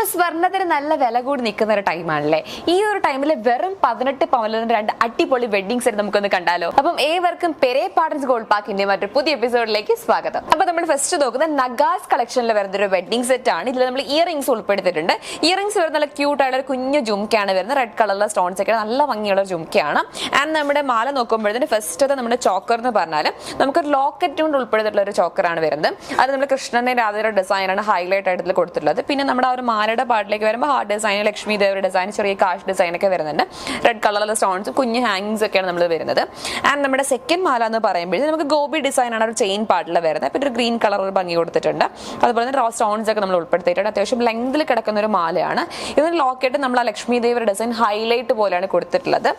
അപ്പൊ സ്വർണത്തിന് നല്ല വില കൂടി നിൽക്കുന്ന ഒരു ടൈമാണല്ലേ ഈ ഒരു ടൈമിൽ വെറും പതിനെട്ട് പവനിൽ രണ്ട് അടിപൊളി വെഡിങ് സെറ്റ് നമുക്കൊന്ന് കണ്ടാലോ? അപ്പം ഏവർക്കും പെരേ പാർട്ടൻസ് ഗോൾഡ് പാക്കിന്റെ മറ്റൊരു പുതിയ എപ്പിസോഡിലേക്ക് സ്വാഗതം. അപ്പൊ നമ്മൾ ഫസ്റ്റ് നോക്കുന്ന നഗാസ് കളക്ഷനിൽ വരുന്ന ഒരു വെഡിങ് സെറ്റ് ആണ്. ഇതിൽ നമ്മൾ ഇയറിംഗ്സ് ഉൾപ്പെടുത്തിയിട്ടുണ്ട്. ഇയറിംഗ്സ് വരുന്ന നല്ല ക്യൂട്ട് ഒരു കുഞ്ഞു ജുംക്കയാണ് വരുന്നത്. റെഡ് കളറിലെ സ്റ്റോൺസ് ഒക്കെ. നല്ല ഭംഗിയുള്ള ജുംക്കയാണ്. ആൻഡ് നമ്മുടെ മാല നോക്കുമ്പോഴത്തേന് ഫസ്റ്റ് നമ്മുടെ ചോക്കർ എന്ന് പറഞ്ഞാൽ നമുക്കൊരു ലോക്കറ്റ് കൊണ്ട് ഉൾപ്പെടുത്തിയിട്ടുള്ള ഒരു ചോക്കറാണ് വരുന്നത്. അത് നമ്മൾ കൃഷ്ണന്റെ രാധയുടെ ഡിസൈനാണ് ഹൈലൈറ്റ് ആയിട്ട് കൊടുത്തിട്ടുള്ളത്. പിന്നെ നമ്മുടെ ആ ഒരു മാലയുടെ പാട്ടിലേക്ക് വരുമ്പോൾ ഹാർഡ് ഡിസൈൻ ലക്ഷ്മി ദേവരുടെ ഡിസൈൻ ചെറിയ കാഷ് ഡിസൈൻ ഒക്കെ വരുന്നുണ്ട്. റെഡ് കളറുള്ള സ്റ്റോൺസ് കുഞ്ഞ് ഹാങ്ങിങ്സ് ഒക്കെയാണ് നമ്മൾ വരുന്നത്. ആൻഡ് നമ്മുടെ സെക്കൻഡ് മാല എന്ന് പറയുമ്പോൾ നമുക്ക് ഗോപി ഡിസൈൻ ആണ് ഒരു ചെയിൻ പാർട്ടിൽ വരുന്നത്. പിന്നെ ഒരു ഗ്രീൻ കളർ ഭംഗി കൊടുത്തിട്ടുണ്ട്. അതുപോലെ തന്നെ റോ സ്റ്റോൺസ് ഒക്കെ നമ്മൾ ഉൾപ്പെടുത്തിയിട്ടുണ്ട്. അത്യാവശ്യം ലെങ്ത്തിൽ കിടക്കുന്ന ഒരു മാലയാണ്. ഇതിന് ലോക്കറ്റ് നമ്മൾ ആ ലക്ഷ്മി ദേവിയുടെ ഡിസൈൻ ഹൈലൈറ്റ് പോലെയാണ് കൊടുത്തിട്ടുള്ളത്.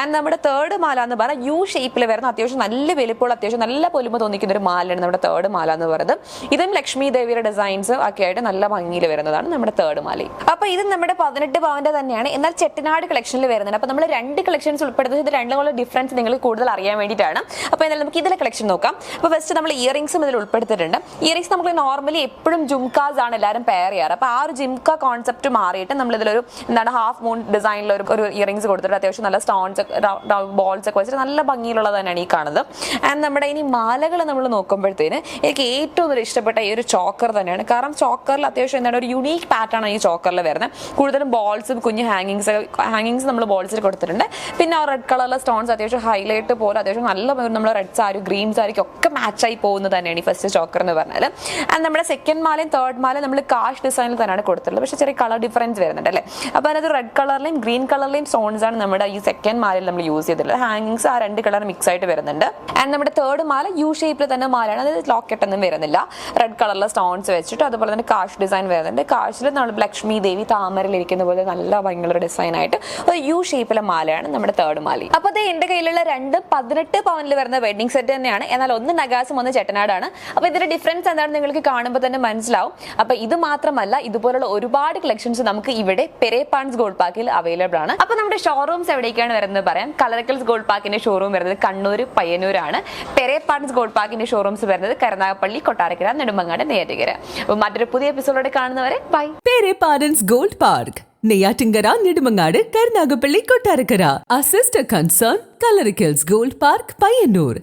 ആൻഡ് നമ്മുടെ തേർഡ് മാല എന്ന് പറഞ്ഞാൽ യു ഷേപ്പിൽ വരുന്ന അത്യാവശ്യം നല്ല വലിപ്പമുള്ള അത്യാവശ്യം നല്ല പൊലിമ തോന്നിക്കുന്ന ഒരു മാലയാണ് നമ്മുടെ തേർഡ് മാല എന്ന് പറയുന്നത്. ഇതും ലക്ഷ്മി ദേവിയുടെ ഡിസൈൻസ് ഒക്കെ ആയിട്ട് നല്ല ഭംഗിയിൽ വരുന്നതാണ് നമ്മുടെ തേർഡ് മാല അപ്പൊ ഇത് നമ്മുടെ പതിനെട്ട് പവന്റെ തന്നെയാണ്. എന്നാൽ ചെട്ടിനാട് കളക്ഷനിൽ വരുന്നുണ്ട്. അപ്പൊ നമ്മൾ രണ്ട് കളക്ഷൻസ് ഉൾപ്പെടുത്തുന്നത് ഇത് രണ്ടും കൂടെ ഡിഫറൻസ് നിങ്ങൾ കൂടുതൽ അറിയാൻ വേണ്ടിയിട്ടാണ്. അപ്പൊ എന്നാൽ നമുക്ക് ഇതിലെ കളക്ഷൻ നോക്കാം. അപ്പൊ ഫസ്റ്റ് നമ്മൾ ഇയറിംഗ്സും ഇതിൽ ഉൾപ്പെടുത്തിയിട്ടുണ്ട്. ഇയറിംഗ്സ് നമ്മൾ നോർമലി എപ്പോഴും ജുംകാസ് ആണ് എല്ലാവരും പെയർ ചെയ്യാറ്. അപ്പൊ ആ ഒരു ജിംക കോൺസെപ്റ്റ് മാറിയിട്ട് നമ്മൾ ഇതിലൊരു എന്താണ് ഹാഫ് മൂൺ ഡിസൈനിൽ ഒരു ഒരു ഇയറിംഗ്സ് കൊടുത്തിട്ട് അത്യാവശ്യം നല്ല സ്റ്റോൺസ് ബോൾസ് ഒക്കെ വെച്ചിട്ട് നല്ല ഭംഗിയിലുള്ളത് തന്നെയാണ് ഈ കാണുന്നത്. ആൻഡ് നമ്മുടെ ഇനി മാലകൾ നമ്മൾ നോക്കുമ്പോഴത്തേന് എനിക്ക് ഏറ്റവും ഇഷ്ടപ്പെട്ട ഈ ഒരു ചോക്കർ തന്നെയാണ്. കാരണം ചോക്കറിൽ അത്യാവശ്യം എന്താണ് ഒരു യുണീക്ക് പാറ്റേൺ ആണ് ഈ ചോക്കറിൽ വരുന്നത്. കൂടുതലും ബോൾസും കുഞ്ഞു ഹാങ്ങിങ്സ് ഹാങ്ങിങ്സ് നമ്മൾ ബോൾസിൽ കൊടുത്തിട്ടുണ്ട്. പിന്നെ ആ റെഡ് കളറിലെ സ്റ്റോൺസ് അത്യാവശ്യം ഹൈലൈറ്റ് പോലെ അത്യാവശ്യം നല്ല നമ്മൾ റെഡ് സാരി ഗ്രീൻ സാരിക്ക് ഒക്കെ മാച്ചായി പോകുന്നത് തന്നെയാണ് ഈ ഫസ്റ്റ് ചോക്കർ എന്ന് പറഞ്ഞാൽ ആൻഡ് നമ്മുടെ സെക്കൻഡ് മാലയും തേർഡ് മാലയും നമ്മൾ കാഷ് ഡിസൈനിൽ തന്നെയാണ് കൊടുത്തിട്ടുള്ളത്. പക്ഷേ ചെറിയ കളർ ഡിഫറൻസ് വരുന്നുണ്ട് അല്ലേ? അപ്പോൾ അതിനകത്ത് റെഡ് കളറിലെയും ഗ്രീൻ കളറിലെയും സ്റ്റോൺസ് ആണ് നമ്മുടെ ഈ സെക്കൻഡ് മാലയിൽ നമ്മൾ യൂസ് ചെയ്തിട്ടുള്ളത്. ഹാങ്ങിങ്സ് ആ രണ്ട് കളർ മിക്സ് ആയിട്ട് വരുന്നുണ്ട്. ആൻഡ് നമ്മുടെ തേർഡ് മാല യു ഷേപ്പിൽ തന്നെ മാലയാണ്. അതായത് ലോക്കറ്റ് ഒന്നും വരുന്നില്ല. റെഡ് കളറിലെ സ്റ്റോൺസ് വെച്ചിട്ട് അതുപോലെ തന്നെ കാഷ് ഡിസൈൻ വരുന്നുണ്ട്. കാഷിൽ നമ്മൾ ലക്ഷ്മി ദേവി താമരയിലിരിക്കുന്ന പോലെ നല്ല ഭയങ്കര ഡിസൈനായിട്ട് ഒരു യു ഷേപ്പിലെ മാലയാണ് നമ്മുടെ തേർഡ് മാല. അപ്പോൾ അതേ എന്റെ കയ്യിലുള്ള രണ്ട് പതിനെട്ട് പവനിൽ വരുന്ന വെഡിങ് സെറ്റ് തന്നെയാണ്. എന്നാൽ ഒന്ന് നഗാസും ഒന്ന് ചെട്ടനാടാണ്. അപ്പോൾ ഇതിന്റെ ഡിഫറൻസ് എന്താണെന്ന് നിങ്ങൾക്ക് കാണുമ്പോൾ തന്നെ മനസ്സിലാവും. അപ്പോൾ ഇത് മാത്രമല്ല ഇതുപോലുള്ള ഒരുപാട് കളക്ഷൻസ് നമുക്ക് ഇവിടെ പെരേപ്പാൻസ് ഗോൾഡ് പാക്കിൽ അവൈലബിൾ ആണ്. അപ്പോൾ നമ്മുടെ ഷോറൂംസ് എവിടേക്കാണ് വരുന്നത് പറയാം? കളറക്കൽസ് ഗോൾഡ് പാക്കിന്റെ ഷോറൂം വരുന്നത് കണ്ണൂർ പയ്യന്നൂരാണ്. പെരേപ്പാൻസ് ഗോൾഡ് പാക്കിന്റെ ഷോറൂംസ് വരുന്നത് കരുനാഗപ്പള്ളി കൊട്ടാരക്കര നെടുമ്പങ്ങാട് അപ്പോൾ മറ്റൊരു പുതിയ എപ്പിസോഡോടെ കാണുന്നവരെ ബൈ പേരെ Parans gold park Neyyattinkara Nedumangad Karunagappally Kottarakkara a sister concern Kalarikkals gold park Payyannur